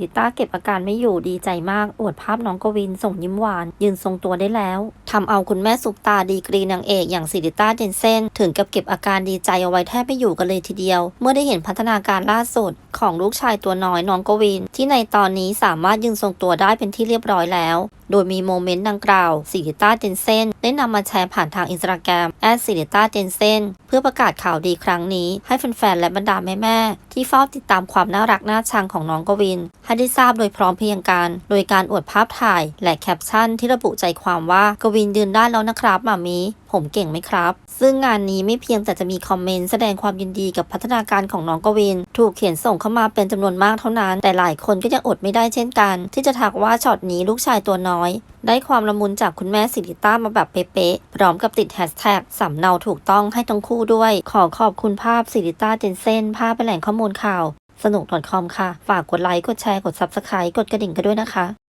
ริต้าเก็บอาการไม่อยู่ดีใจมาก อวดภาพน้องกวินส่งยิ้มหวาน ยืนทรงตัวได้แล้วทำเอาคุณแม่สุกตาดีกรีนางเอกอย่างสิริต้าเจนเซนถึงกับเก็บอาการดีใจเอาไว้แทบไม่อยู่กันเลยทีเดียว เมื่อได้เห็นพัฒนาการล่าสุด ของลูกชายตัวน้อยน้องกวิน ที่ในตอนนี้สามารถยืนทรงตัวได้เป็นที่เรียบร้อยแล้ว โดยมีโมเมนต์ดังกล่าวสิริต้าเจนเซนได้นำมาแชร์ผ่านทางอินสตาแกรมแอดสิริต้าเจนเซนเพื่อประกาศข่าวดีครั้งนี้ ให้แฟนๆและบรรดาแม่ๆที่เฝ้าติดตามความน่ารักน่าชังของน้องกวิน ให้ได้ทราบโดยพร้อมเพียงกัน โดยการอวดภาพถ่ายและแคปชั่นที่ระบุใจความว่ากวินยืนได้แล้วนะครับมามีผมเก่งไหมครับ ซึ่งงานนี้ไม่เพียงแต่จะมีคอมเมนต์แสดงความยินดีกับพัฒนาการของน้องกวิน ถูกเขียนส่งเข้ามาเป็นจำนวนมากเท่านั้น แต่หลายคนก็ยังอดไม่ได้เช่นกัน ที่จะทักว่าช็อตนี้ลูกชายตัวน้อย ได้ความละมุนจากคุณแม่สิริต้ามาแบบเป๊ะๆ พร้อมกับติดแฮชแท็กสำเนาถูกต้องให้ทั้งคู่ด้วย ขอขอบคุณภาพสิริต้าเจนเซนภาพเป็นแหล่งข้อมูลข่าว สนุก .com ค่ะ ฝากกดไลค์ กดแชร์ กด Subscribe กดกระดิ่งกันด้วยนะคะ